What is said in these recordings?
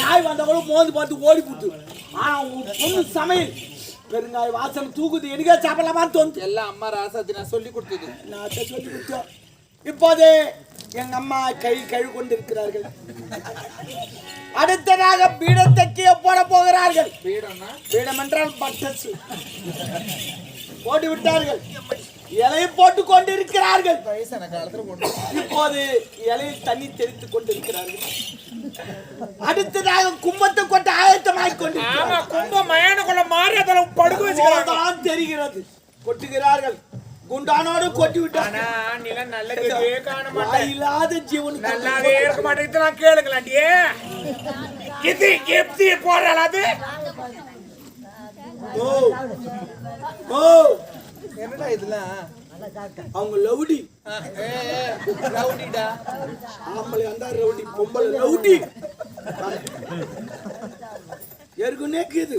நாய் வந்தா கூட மோந்து பார்த்து ஓடி போட்டு. ஆனா உன் பொண்ணு சமையல். பெருங்காய வாசனை தூக்குது. எனக்கே சாப்பிடலாமான்னு தோணுது எல்லாம் அம்மா ராசாத்தி நான் சொல்லி கொடுத்தது. நான் சொல்லி கொடுத்தோம். இப்போது எங்க அம்மா கை கழு கொண்டிருக்கிறார்கள் அடுத்ததாக பீடத்தைக்கு போட போகிறார்கள். பீடம் என்றால் பட்டஸ் போட்டு விட்டார்கள் இலையை போட்டு கொண்டிருக்கிறார்கள். வயசான காலத்துல கொண்டு இப்போது இலையில் தண்ணி தெளித்துக் கொண்டிருக்கிறார்கள். அடுத்ததாக கும்பத்தை கொட்ட ஆயத்தமாகிக் ஆமா கொண்டிருக்கிறார்கள் கும்ப மயானக்குள்ள மாறி அதில் படுக்க வச்சுக்கிறாங்க. தெரிகிறது. கொட்டுகிறார்கள். குண்டானோடு கொட்டி விட்டாங்க ஆனா நிலம் நல்லதே காண மாட்டேன். இல்லாத ஜீவனுக்கு நல்லாவே இருக்க மாட்டேங்குது. நான் கேளுங்களாண்டியே இது எப்படி போடுறாள் அது? ஓ ஓ என்னடா இதெல்லாம்? அவங்க லவுடி. ரவுடிடா. ஆம்பளை அந்த ரவுடி பொம்பளை லவுடி. ஏற்கனவே இருக்குது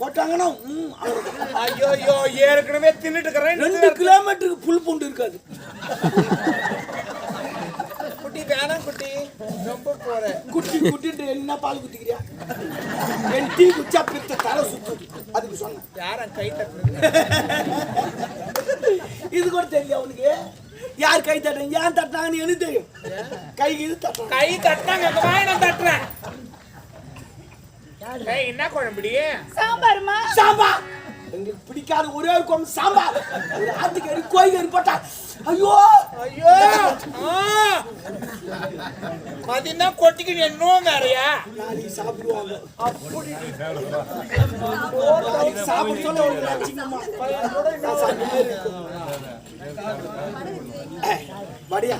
போட்டாங்கன்னா ம். ஐயோ ஏற்கனவே தின்னுட்டு இருக்கிறேன். ரெண்டு கிலோமீட்டருக்கு புல் பூண்டு இருக்காது. வேணாம் குட்டி. ரொம்ப போற. குட்டி குட்டின்ற என்ன பால் குத்திக்கிறியா? என் டீ குச்சா பித்த தலை சுத்துது. அதுக்கு சொன்னேன். யாரும் கை தட்டுறது இது கூட தெரியல அவனுக்கு யார் கை தட்டுறீங்க? ஏன் தட்டாங்கன்னு எனக்கு தெரியும். கை இது தட்டுறாங்க கை வாய் நான் தட்டுறேன் ஏய், என்ன குழம்புடி? சாம்பார்மா? சாம்பார். எங்களுக்கு பிடிக்காத ஒரே ஒரு குழம்பு சாம்பார். ஒரு ஆத்துக்கறி கோய்கறி போட்டா ஐயோ ஐயோ. மதியம் கொட்டிக்கிட்டு என்னோ வேறையா நாளைக்கு சாப்பிடுவாங்க நாளைக்கு சாப்பிட சொல்ல ஒரு லட்சியமா நான் சாப்பிட்ட மாதிரி இருக்கும். ஏய், வடியா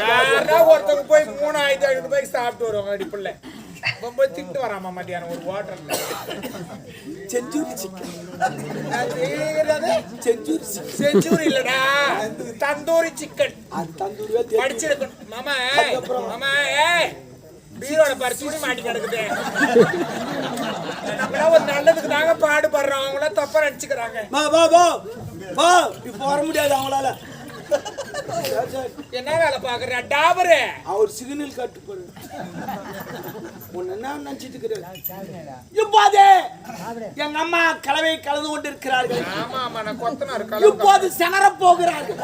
யாரா ஒருத்தவங்க போய் மூணு ஆயிரத்தி ஐநூறு ரூபாய்க்கு சாப்பிட்டு வருவாங்க அடிப்புள்ள ரொம்ப திட்டு வராமா மத்தியானம் ஒரு ஹோட்டல்ல செஞ்சூரி சிக்கன் அது செஞ்சூரி செஞ்சூரி இல்லடா. தந்தூரி சிக்கன் தெரியும் படிச்சிருக்கணும். மாமா மாமா ஏய். பீரோட பாரு துணி மாட்டி கிடக்குது. நம்மளாம் ஒரு நல்லதுக்கு தாங்க பாடுபடுறோம். அவங்களாம் தப்பா நினைச்சுக்கிறாங்க. வா வா வா. வா. இப்போ வர முடியாது அவங்களால. என்ன வேலை பாக்குற டாபரு. அவர் சிக்னல் காட்டு போறாரு உன்னை என்ன நினைச்சிட்டு இருக்கிறாரு இப்போது எங்க அம்மா கலவை கலந்து கொண்டிருக்கிறார்கள். ஆமா ஆமா நான் கொத்தனார் இப்போது செனற போகிறார்கள்.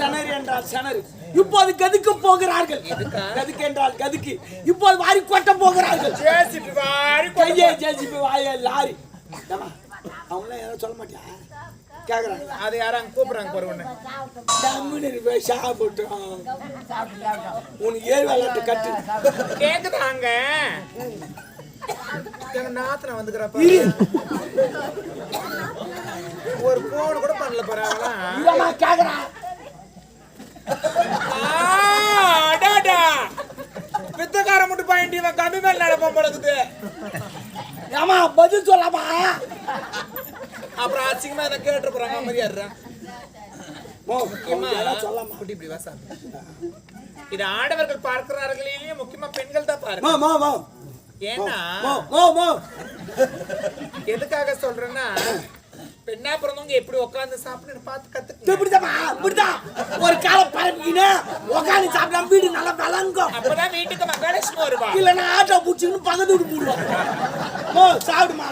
செனறு என்றால் செனறு இப்போது கதுக்கு போகிறார்கள். கதுக்கு என்றால் கதுக்கு. இப்போது வாரி கொட்ட போகிறார்கள். பேசிட்டு வாரி கையே ஜேசிபி வாய லாரி. அவங்களாம் யாரும் சொல்ல மாட்டியா? கேக்குறாங்க. அது யாரும் கூப்பிடுறாங்க பாரு ஒண்ணு டம்முன்னு போய் சாப்பிட்டோம் உனக்கு ஏழு விளையாட்டு கட்டு. கேக்குதாங்க? எங்க நாத்தனை வந்துக்கிறப்ப ஒரு போன் கூட பண்ணல பரவாயில்ல இல்லம்மா கேக்குறான் அடாடா. பித்தக்கார முட்டு பாயிண்ட் இவன் கம்மி மேல நடப்பான் போல இருக்குது. ஏமா பதில் சொல்லாமா. அப்புறம் அசிங்கமா என்ன கேட்டு போறாங்க அமைதியாடுறேன் மோ, அவனுக்கு எல்லாம் சொல்லாமா குட்டி இப்படி வாசா. இது ஆடவர்கள் பார்க்கிறார்களே முக்கியமா பெண்கள் தான் பாருங்க. ஏன்னா எதுக்காக சொல்றேன்னா பெண்ணா பிறந்தவங்க எப்படி உட்கார்ந்து சாப்பிட்டு பார்த்து இப்படிதாம்மா இப்படிதான் ஒரு காலை பரப்பிக்கின்னு உட்காந்து சாப்பிட்டா வீடு நல்லா விளங்கும். அப்பதான் வீட்டுக்கு மகாலட்சுமி வருவா. இல்லைன்னா ஆட்டோ பிடிச்சிக்கின்னு பக்கத்து வீட்டு போடுவான் மோ சாப்பிடுமா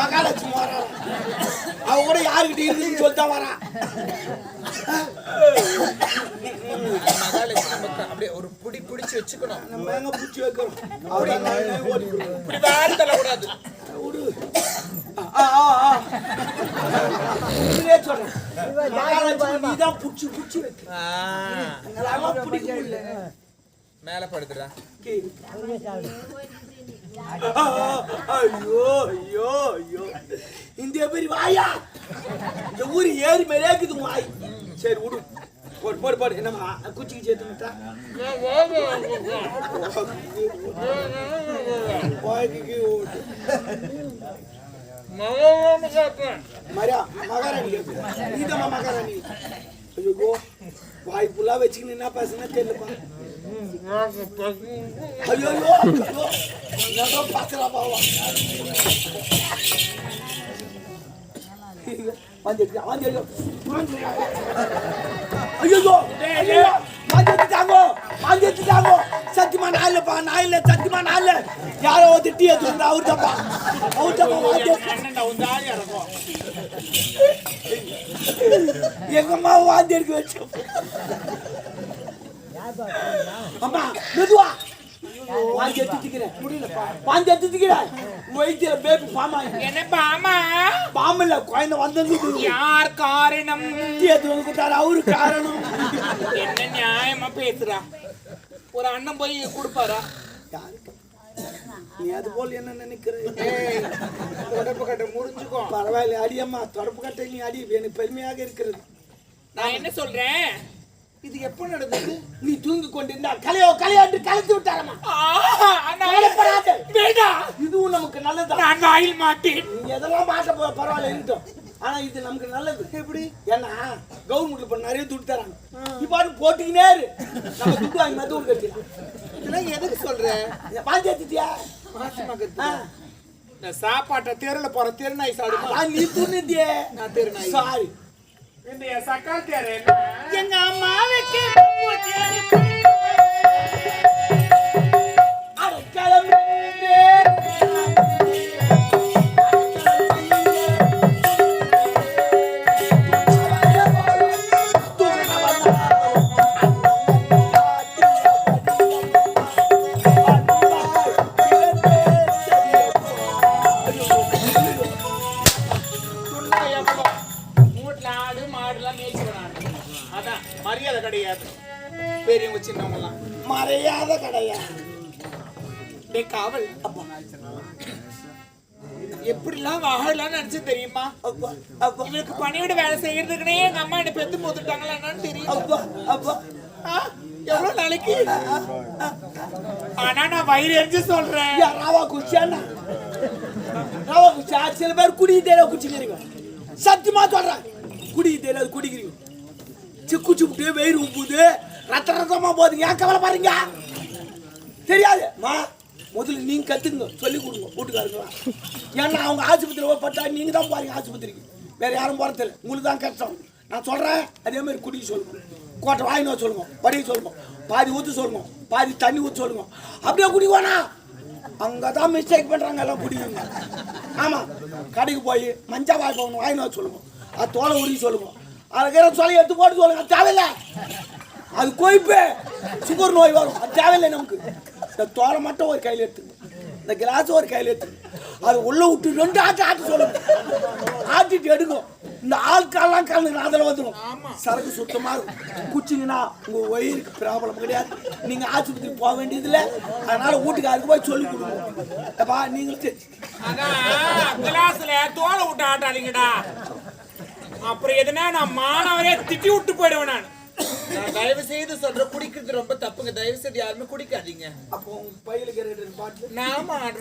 மகாலட்சுமி வரா. அவ கூட யாருக்கிட்ட இருக்குன்னு மகாலட்சுமி நமக்கு அப்படியே ஒரு புடி பிடிச்சு வச்சுக்கணும். நம்ம எங்க பிடிச்சி வைக்கிறோம். இப்படி வாரி தள்ளக்கூடாது. நீதான் புடிச்சு புடிச்சு எங்களால பிடிக்க முடியல. மேல படுத்துடா. ஐயோ ஐயோ ஐயோ. இந்த பெரிய வாயா. இந்த ஊரு ஏறி மேலே இருக்குது வாய். சரி விடு. போடு போடு போடு. என்னம்மா? குச்சிக்கு சேர்த்து விட்டா? வாய்க்கு ஓட்டு மரியா மகாராணி. ஐயோ வாய் ஃபுல்லா வச்சுக்கின்னு என்ன பேசுனா தெரியலப்பா. ஐயோ ஐயோ ஐயோ. பாவா வந்துடுச்சு ஐயோ ஐயோ வாந்தி எடுத்துட்டாங்க சத்தியமா நான் இல்ல சத்தியமா இல்ல யாரோ திட்டி எடுத்து அவர் தப்பா அவர் தப்பா எங்க அம்மா வாந்தி எடுக்க வச்சு அம்மா மெதுவா வாந்தி எடுத்துக்கிறேன் முடியலப்பா வாந்தி எடுத்துக்கிறேன் வயிற்றுல பேபி பாமா என்ன பாமா பாம்பு இல்ல குழந்தை வந்தது யார் காரணம் எடுத்து வந்து அவரு காரணம் என்ன நியாயமா பேசுறா ஒரு அண்ணன் போய் கொடுப்பாரா? யாருக்கு? நீ அது போல் என்ன நினைக்கிற? ஏய் தொடப்பு கட்ட முடிஞ்சுக்கோ. பரவாயில்ல அடியம்மா தொடப்பு கட்டை நீ அடி. எனக்கு பெருமையாக இருக்கிறது. நான் என்ன சொல்றேன்? இது எப்போ நடந்தது? நீ தூங்கி கொண்டிருந்தா கலையோ கலையாண்டு கலைத்து விட்டாரம்மா. வேண்டாம். இதுவும் நமக்கு நல்லதா? நான் வாயில் மாட்டேன். நீ எதெல்லாம் மாட்ட பரவாயில்ல இருக்கட்டும் ஆனா இது நமக்கு நல்லது. எப்படி? ஏன்னா கவர்மெண்ட்ல இப்ப நிறைய துட்டு தராங்க. இப்ப அது போட்டுக்கினே இரு. நம்ம துட்டு வாங்கி மத்து ஒரு கட்டிடலாம். இதெல்லாம் எதுக்கு சொல்ற? ஆ. இந்த சாப்பாட்டை தெருல போற தெருநாய் சாடுமா நீ துண்ணுட்டியே நான் தெருநாய் சாரி இந்த சக்கால் தேர் எங்க அம்மாவுக்கு ஆனா நான் வயிறு எரிஞ்சு சொல்றேன். ராவா குச்சியாண்ணா ராவா குச்சியா சில பேர் குடி தெரியாது குச்சிக்கிறீங்க சத்தியமா சொல்றேன். குடி அது குடிக்கிறீங்க. சிக்கு சுப்பிட்டு வெயிறு உப்புது. ரத்த ரத்தமா போகுது. ஏன் கவலை பாருங்க தெரியாது. மா முதல்ல நீங்க கத்துங்க சொல்லி கொடுங்க. வீட்டுக்காரங்களா ஏன்னா அவங்க ஆஸ்பத்திரி போய் பட்டா நீங்க தான் பாருங்க ஆஸ்பத்திரிக்கு. வேற யாரும் போறதில்ல உங்களுக்கு தான் கஷ்டம். நான் சொல்றேன். அதே மாதிரி குடிக்க சொல்லுங்க. கோட்டை வாங்கினு வர சொல்லுங்க. படிக்க சொல்லுங்க. பாதி ஊற்ற சொல்லுங்க பாதி தண்ணி ஊற்ற சொல்லுங்க அப்படியே குடிக்குவானா? அங்கே தான் மிஸ்டேக் பண்ணுறாங்க எல்லாம் குடிக்குங்க. ஆமாம் கடைக்கு போய் மஞ்சள் வாய்ப்பு ஒன்று வாங்கினா சொல்லுவோம். சொல்லுங்க அது தோலை உருகி சொல்லுங்க அதுக்கிற சொல்லி எடுத்து போட்டு சொல்லுங்க அது தேவையில்லை. அது கொய்ப்பு சுகர் நோய் வரும். அது தேவையில்லை நமக்கு. இந்த தோலை மட்டும் ஒரு கையில் எடுத்துங்க. இந்த கிளாஸ் ஒரு கையில் எடுத்துங்க. அது உள்ளே விட்டு ரெண்டு ஆட்டு ஆட்டு சொல்லுங்க. ஆட்டிட்டு எடுக்கும் இந்த ஆட்காலாம் கலந்து அதில் வந்துடும் சரக்கு சுத்தமாக இருக்கும். குச்சிங்கன்னா உங்கள் வயிறுக்கு ப்ராப்ளம் கிடையாது. நீங்கள் ஆஸ்பத்திரிக்கு போக வேண்டியதில்லை. அதனால வீட்டுக்காருக்கு போய் சொல்லி கொடுங்க. அப்பா நீங்களும் தெரிஞ்சு அதான் கிளாஸ்ல தோலை விட்டு ஆட்டாதீங்கடா. அப்புறம் எதுனா நான் மாணவரே திட்டி விட்டு போயிடுவேன் நான். தயவு செய்து சொல்றேன் குடிக்கிறது ரொம்ப தப்புங்க. தயவு செய்து யாருமே குடிக்காதீங்க. அப்போ உங்கள் பையலுக்கு ரெண்டு பாட்டு நாம நான்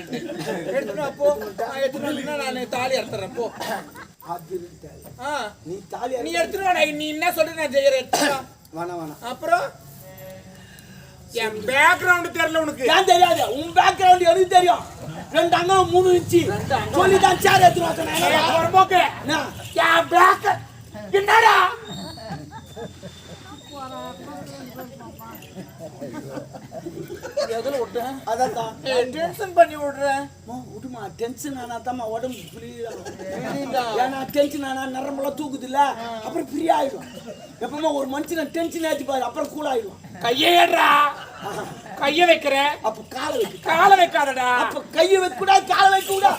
ரெண்டு? எடுத்துட்டு வா, போ. நான் தாலி அறுத்துறேன் போ. நீ தாலியா நீ எடுத்துட்டு வாடா நீ என்ன சொல்ற நான் செய்யறேன் எடுத்துட்டு வா. வேணாம் வேணாம் அப்புறம் என் பேக்ரவுண்ட் தெரியல உனக்கு. ஏன் தெரியாது? உன் பேக்ரவுண்ட் எனக்கு தெரியும். ரெண்டு அங்கம் மூணு இன்ச்சு. சொல்லி தான் சேர் எடுத்துட்டு வா சொன்னேன். என்ன? என் பேக் என்னடா? எதுல விட்டேன் அதான் தான். டென்ஷன் பண்ணி விடுறேன் விடுமா டென்ஷன் ஆனா தாம்மா உடம்பு? ஏன்னா டென்ஷன் ஆனா நரம்பெல்லாம் தூக்குது இல்ல அப்புறம் ஃப்ரீ ஆயிடும். எப்பவுமே ஒரு மனுஷனை டென்ஷன் ஏற்றி பாரு அப்புறம் கூல் ஆயிடும். கையை ஏடுறா கைய வைக்கிற. அப்ப காலை வைக்க காலை வைக்காதடா. அப்ப கையை வைக்க கூடாது காலை வைக்க கூடாது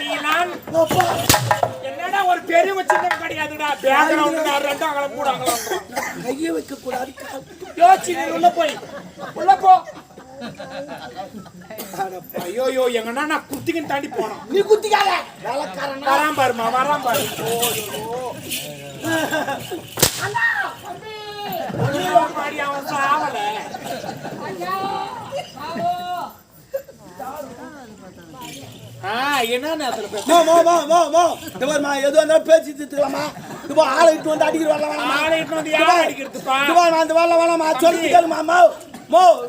நீலாம். என்னடா ஒரு பெரிய சின்னம் கிடையாதுடா. பேக்ரவுண்ட் ரெண்டும் அகல மூணு அகலம் கையை வைக்க கூடாது கால். யோசி நீ உள்ள போய். உள்ள போ. ஐயோ எங்கன்னா நான் குத்திக்கின்னு தாண்டி போனோம். நீ குத்திக்காத. வேலைக்காரனா? வரான் பாருமா வரான் பாரு. ஐயோ,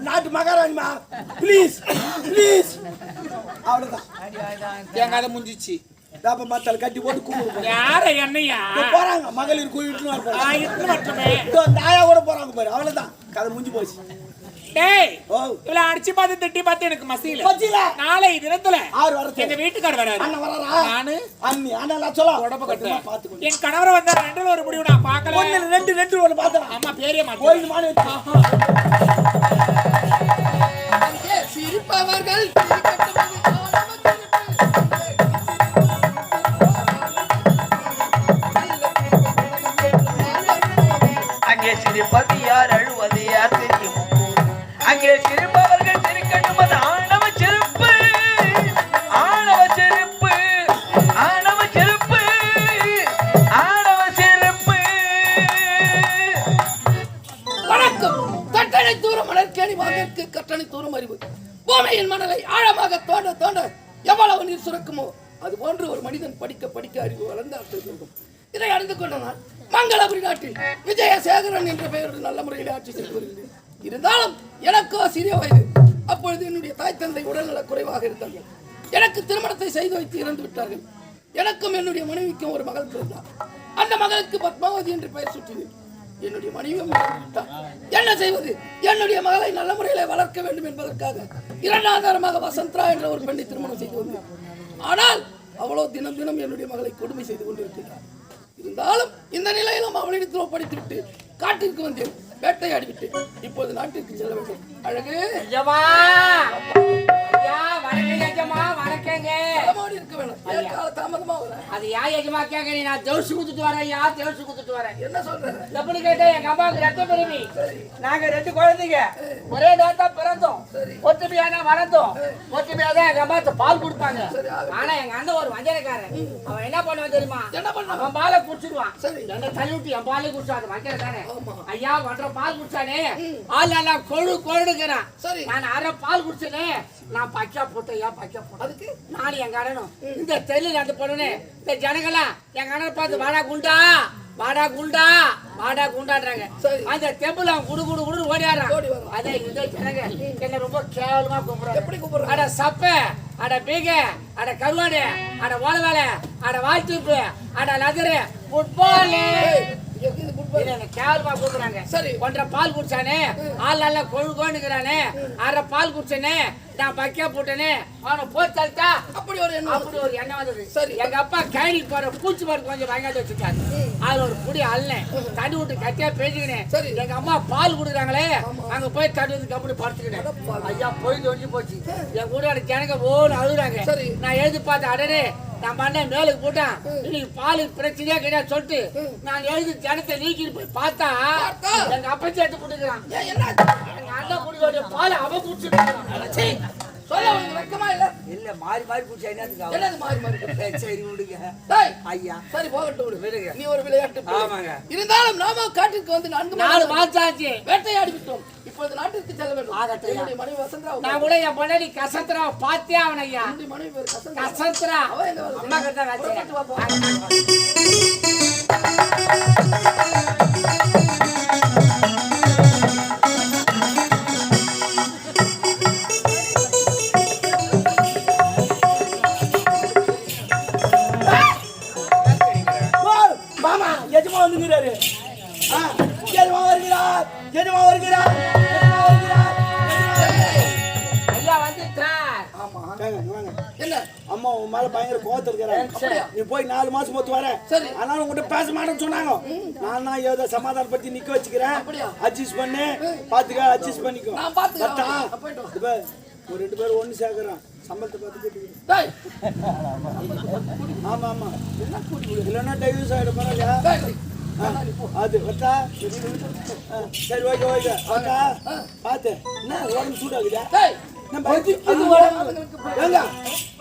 நாட்டு மகாராணிமா ப்ளீஸ் ப்ளீஸ் அவ்வளோதான் என் கதை முடிஞ்சிச்சு. கட்டி போட்டு கூப்பிடு யார என்னையா? போறாங்க மகளிர் குழு இட்டுன்னு வர ஆ, இட்டுன்னு வரட்டுமே. இந்த ஆயா கூட போறாங்க பாரு அவ்வளவுதான். கதை முடிஞ்சு போச்சு. டேய் ஓ. இவ்வளவு அடிச்சு பார்த்து திட்டி பார்த்து எனக்கு மசியல. நாளை தினத்துல ஆறு வரது எங்க வீட்டுக்கார் வராரு. அண்ணன் வராரா? நானு? அண்ணி அண்ணன் நான் சொல்ல. உடம்ப கட்டு. பார்த்துக்கோ. என் கணவர் வந்தா ரெண்டுல ஒரு முடிவு நான் பார்க்கல. ஒண்ணு ரெண்டு ரெண்டு அம்மா பேரே மாட்டேன் கோயில் சிரிப்பவர்கள் விஜயசேகரன் என்ற பெயருடன் நல்ல முறையில் ஆட்சி செய்து வருகிறேன் இருந்தாலும் எனக்கோ சிறிய வயது. அப்பொழுது என்னுடைய தாய் தந்தை உடல்நலக் குறைவாக இருந்தார்கள். எனக்கு திருமணத்தை செய்து வைத்து இறந்து விட்டார்கள். எனக்கும் என்னுடைய மனைவிக்கும் ஒரு மகள் பிறந்தார். அந்த மகளுக்கு பத்மாவதி என்று பெயர் சுற்றினேன் என்னுடைய மனைவியும் என்ன செய்வது? என்னுடைய மகளை நல்ல முறையில் வளர்க்க வேண்டும் என்பதற்காக இரண்டாம் வசந்த்ரா என்ற ஒரு பெண்ணை திருமணம் செய்து வந்தேன். ஆனால் அவ்வளோ தினம் தினம் என்னுடைய மகளை கொடுமை செய்து கொண்டிருக்கிறார். இருந்தாலும் இந்த நிலையிலும் அவளிடத்தில் ஒப்படைத்து விட்டு காட்டிற்கு வந்தேன் வேட்டையாடி விட்டு இப்போது நாட்டிற்கு செல்ல வேண்டும். அழகு. அது யா எஜமா கேக்குறீ நான் தோசு குத்துட்டு வரேன் ஐயா தோசு குத்துட்டு வரேன். என்ன சொல்ற? எப்படி கேட்டா எங்க அம்மாவுக்கு ரத்த பிரிவி நாங்க ரெண்டு குழந்தைங்க. ஒரே நேரத்தா பிறந்தோம். ஒற்றுமையா தான் வளர்ந்தோம். ஒற்றுமையா தான் எங்க அம்மா பால் கொடுப்பாங்க. ஆனா எங்க அண்ணன் ஒரு வஞ்சனைக்காரன். அவன் என்ன பண்ணுவான் தெரியுமா? என்ன பண்ணுவான்? அவன் பாலை குடிச்சிடுவான் சரி. என்ன தள்ளி விட்டு என் பாலை குடிச்சான் அது வஞ்சனைக்காரன். ஆமா. ஐயா ஒன்றரை பால் குடிச்சானே? ஆள் எல்லாம் கொழு சரி. நான் அரை பால் குடிச்சனே. நான் பச்சா போட்டேன் ஏன் பச்சா போட்டேன். அதுக்கு? நானும் எங்க அண்ணனும். இந்த தெருல அந்த பொண்ணு இந்த ஜனங்களாம் எங்க அண்ணன் பார்த்து வாடா குண்டா. வாடா குண்டா வாடா குண்டாடுறாங்க. அந்த தெம்புல அவன் குடு குடு குடு ஓடியாடுறான். அதே இந்த ஜனங்க என்ன ரொம்ப கேவலமா கூப்பிடுறாங்க எப்படி கூப்பிடுறாங்க? அட சப்ப அட பீக அட கருவாடு அட ஓலவாலை அட வாழ்த்துப்பு அட லதரு ஃபுட்பால் கேவலமா கூப்பிடுறாங்க. சரி. ஒன்றரை பால் குடிச்சானே ஆள் நல்லா கொழு கொழுக்கிறானே அரை பால் குடிச்சனே நான் பக்கியா போட்டனே அவனை போய் தள்ளிட்டா அப்படி ஒரு எண்ணம் அப்படி ஒரு எண்ணம் வந்தது. சரி. எங்க அப்பா கைனிக்கு போற பூச்சி மருந்து கொஞ்சம் வாங்கிட்டு வச்சுட்டாரு அதுல ஒரு புடி அள்ளேன் தண்ணி விட்டு கட்டியா பேசிக்கினேன் சரி. எங்க அம்மா பால் கொடுக்குறாங்களே அங்க போய் தண்ணி வந்து கம்பெனி படுத்துக்கிட்டேன். ஐயா போய் தொழிஞ்சு போச்சு. என் கூட ஜனங்க ஓடு அழுகுறாங்க. சரி. நான் எழுதி பார்த்தேன் அடனே நான் பண்ண மேலுக்கு போட்டேன் இன்னைக்கு பால் பிரச்சனையா கிடையாது சொல்லிட்டு நான் எழுதி ஜனத்தை நீக்கிட்டு போய் பார்த்தா? எங்க அப்பச்சி எடுத்து கொடுக்குறான். எங்க அண்ணன் குடிக்கோடைய பால் அவன் குடிச்சுட்டு சொல்ல உனக்கு வெக்கமா இல்ல? இல்ல மாறி மாறி குடிச்சா என்னத்துக்கு என்னது மாறி மாறி? சரி விடுங்க. டேய் ஐயா. சரி போகட்டும் விடு. விடுங்க. நீ ஒரு விளையாட்டு. ஆமாங்க. இருந்தாலும் நாம காட்டிற்கு வந்து நான்கு நாலு ஆச்சு வேட்டையாடி விட்டோம் இப்பொழுது நாட்டிற்கு செல்ல வேண்டும். ஆகட்டும். என்னுடைய மனைவி வசந்தரா நான் கூட என் பொண்டாடி கசத்துறா பார்த்தே அவன் ஐயா என்னுடைய மனைவி பேர் கசந்தரா. கசத்துறா அவ எங்க அம்மா கிட்ட தான் போய் நாலு மாசம் பொறுத்து வரேன். ஆனாலும் உங்ககிட்ட பேச மாட்டேன்னு சொன்னாங்க. நான் தான் ஏதோ சமாதானப்படுத்தி நிக்க வச்சுக்கிறேன்? அட்ஜஸ்ட் பண்ணு. பாத்துக்க அட்ஜஸ்ட் பண்ணிக்கோ. ஒரு ரெண்டு பேரும் ஒண்ணு சேர்க்கிறோம் சம்பளத்தை பார்த்து கேட்டுக்கிறேன். ஆமா ஆமா. இல்லைன்னா டைவர்ஸ் ஆயிடும் பரவாயில்லையா அது வட்டா சரி ஓகே ஓகே. வட்டா பாத்து. என்ன உடம்பு சூடாகுதா? நம்ம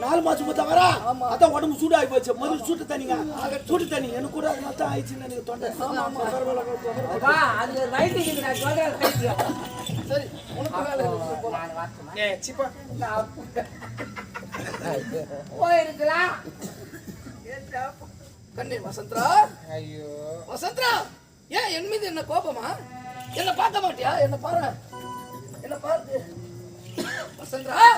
நாலு மாசம் மொத்தம் வரா? அதான் உடம்பு சூடாகி போச்சு. முதல்ல சூட்டு தண்ணிங்க. சூட்டு தண்ணி. எனக்கு கூட அது தான் ஆயிடுச்சுன்னு எனக்கு தொண்டை. சரி உனக்கு போயிருக்கலாம். கண்ணே வசந்தரா? ஐயோ. வசந்தரா ஏன் என் மீது என்ன கோபமா? என்ன பார்க்க மாட்டியா? என்ன பாரு. என்ன பாரு. வசந்தரா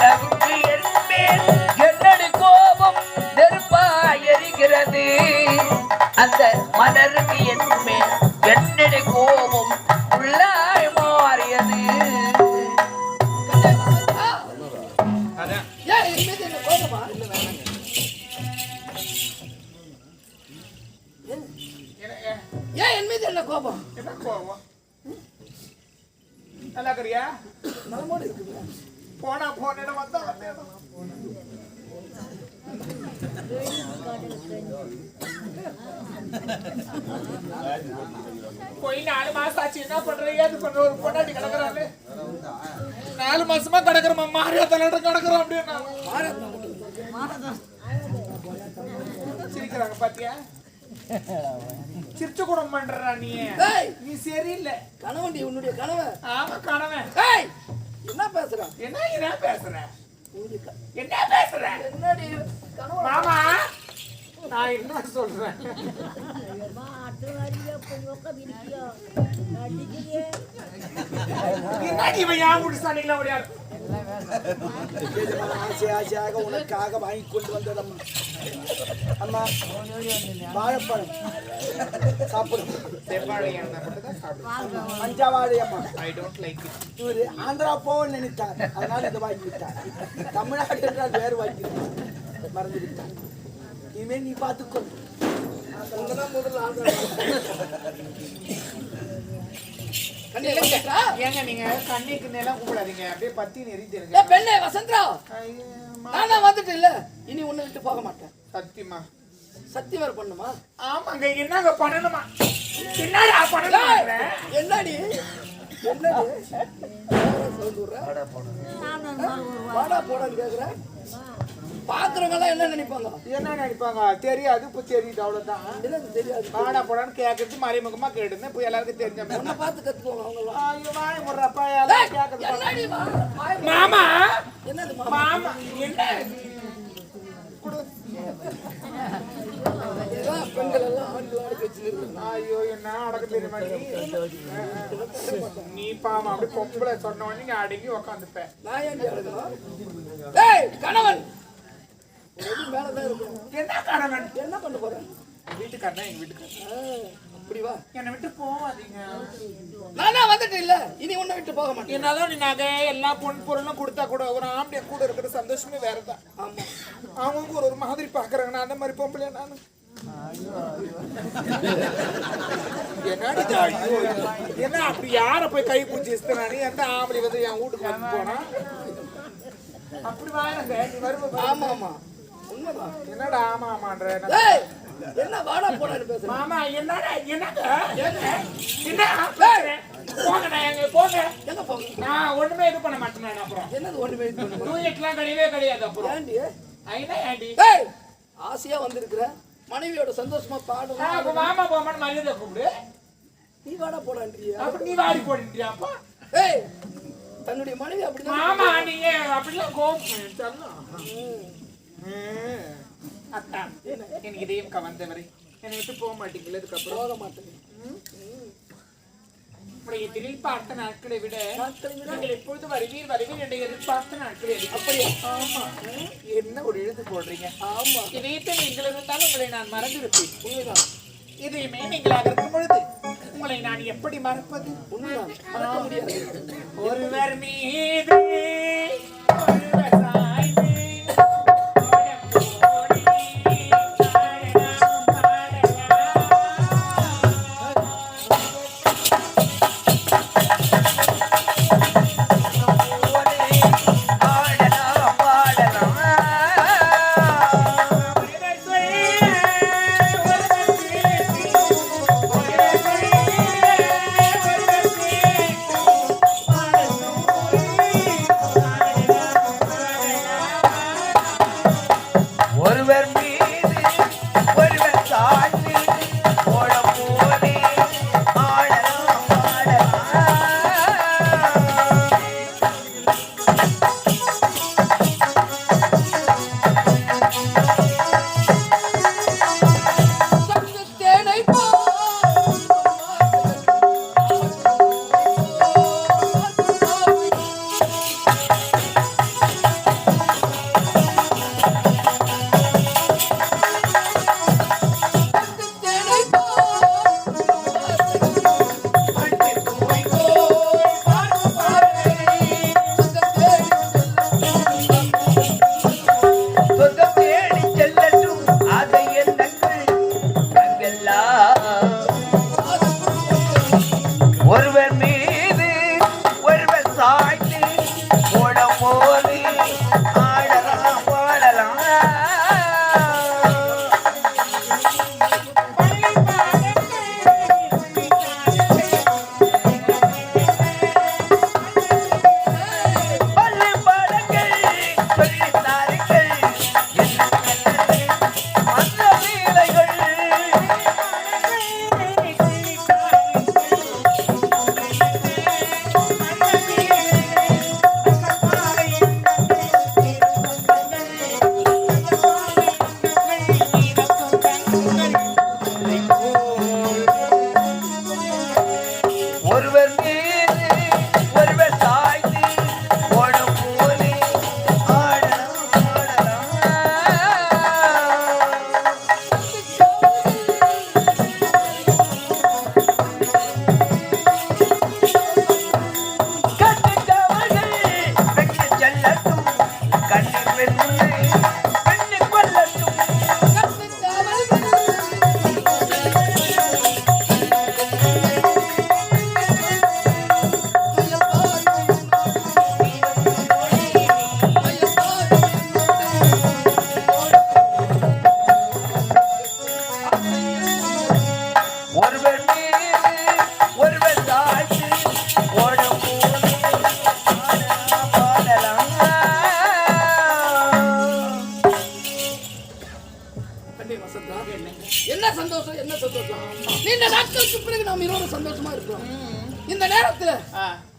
நிலவுக்கு என்மேல் என்னடி கோபம் நெருப்பாய் எரிகிறது? அந்த மலருக்கு என் மேல் கோபம் பொண்டாட்டி கிடக்குறாரு நாலு மாசமா கிடக்குறமா மாரியா தலையிட கிடக்குறோம் அப்படின்னா. சிரிக்கிறாங்க பாத்தியா? சிரிச்ச குடம் பண்றா நீ. நீ சரியில்லை. கணவன்டி உன்னுடைய கணவன் ஆமா கணவன். என்ன பேசுற? என்ன என்ன பேசுற? என்ன பேசுற? கணவன். மாமா நான் என்ன சொல்றேன்? ஆசையாக உனக்காக வாங்கி கொண்டு வந்ததம்மா அம்மா வாழைப்பழம். சாப்பிடும் மஞ்சவாழை அம்மா. இவரு ஆந்திரா போக நினைத்தார். அதனால இதை வாங்கி விட்டார். தமிழ்நாடு என்றால் வேறு வாங்கி. மறந்து விட்டார். இனிமே நீ பார்த்துக்கோ. ஏங்க நீங்க கண்ணிக்கு நிலம் கூப்பிடாதீங்க அப்படியே பத்தி ஏ நெறிஞ்சிருங்க பெண்ணே வசந்தரா. நான் வந்துட்டு இல்ல இனி உன்னை விட்டு போக மாட்டேன். சத்தியமா. சத்தியம் வேற பண்ணுமா? ஆமாங்க என்னங்க பண்ணணுமா? என்னடா பண்ணணும் என்னடி? என்னடி? வாடா போடான்னு கேக்குற. பாக்குறவங்க எல்லாம் என்ன நினைப்பாங்க? என்ன நினைப்பாங்க? தெரியாது இப்ப தெரியுது அவ்வளவுதான். என்னது தெரியாது? வாடா போடான்னு கேட்கறது மறைமுகமா கேட்டுன்னு இப்ப எல்லாருக்கும் தெரிஞ்ச மாதிரி. பார்த்து கத்துக்கோங்க அவங்க ஐயோ வாய் முடுறப்பா எல்லாம் கேட்கறது மாமா? என்னது மாமா? மாமா என்ன? பெண்கள் எல்லாம் ஐயோ என்ன அடக்க தெரியுமா நீ? நீ பாவம் அப்படி பொம்பளை சொன்ன உடனே நீ அடங்கி உக்காந்துப்ப. நான் ஏய் கணவன்! மேலதான் இருக்கணும் என்ன கணவன்? என்ன பண்ண போறேன் வீட்டுக்காரனா எங்க வீட்டுக்காரன்? அப்படி வா. என்னை விட்டு போவாதீங்க. நானா வந்துட்டு இல்ல. இனி உன்னை விட்டு போக மாட்டேன். என்னதான் நீ நகை எல்லா பொன் பொருளும் கொடுத்தா கூட ஒரு ஆம்பளை கூட இருக்கிற சந்தோஷமே வேறதான். ஆமா. அவங்க ஒரு ஒரு மாதிரி பாக்குறாங்க நான் அந்த மாதிரி பொம்பளை நானு? என்ன அப்படி யார போய் கை பூச்சி இஸ்தானே? எந்த ஆம்பளை வந்து என் வீட்டுக்கு போனா? அப்படி வாங்க நீ வருவ ஆமா ஆமா. என்னடா? ஆமா ஆமான்ற என்ன? வாடா போடான்னு பேசுற? மாமா என்னடா என்னங்க என்ன? போங்கடா எங்க போங்க. எங்க போங்க? நான் ஒண்ணுமே இது பண்ண மாட்டேன் அப்புறம். என்னது ஒண்ணுமே இது பண்ண. டூயட்லாம் கிடையவே கிடையாது அப்புறம். ஐயா ஏண்டி? ஏய் ஆசையா வந்திருக்கிற. மனைவியோட சந்தோஷமா அப்ப மாமா போமான்னு மரியாதை கூப்பிடு. நீ வாடா போடான்றியா? அப்ப நீ வாடி அப்பா? ஏய் தன்னுடைய மனைவி அப்படிதான் மாமா நீங்க அப்படிலாம் கோபம் சொல்லலாம் அத்தா எனக்கு இதையும் கவர்ந்தவரை என்னை விட்டு போக மாட்டீங்களா இதுக்கப்புறம் போக மாட்டேன் அப்படி எதிரில் பார்த்த நாட்களை விட நீங்கள் எப்பொழுது வருவீர் வருவீர் என்று எதிர்பார்த்த நாட்கள் அப்படியா? ஆமா. என்ன ஒரு எழுத்து போடுறீங்க? ஆமா. இதயத்தில் நீங்கள் இருந்தாலும் உங்களை நான் மறந்திருப்பேன் உண்மைதான். இதையுமே நீங்கள் அகற்றும் பொழுது உங்களை நான் எப்படி மறப்பது? உண்மைதான். ஒருவர் மீது ஒருவர் போது கண்டே வசந்தா என்ன சந்தோஷம்? என்ன சந்தோஷம்? நீண்ட நாட்களுக்கு பிறகு நாம் இருவரும் சந்தோஷமா இருக்கிறோம் இந்த நேரத்துல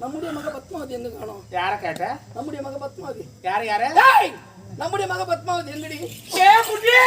நம்முடைய மக பத்மாவதி எங்க காணோம்? யார கேட்ட? நம்முடைய மக பத்மாவதி யார யார? டேய் நம்முடைய மக பத்மாவதி எங்கடி ஏ குட்டி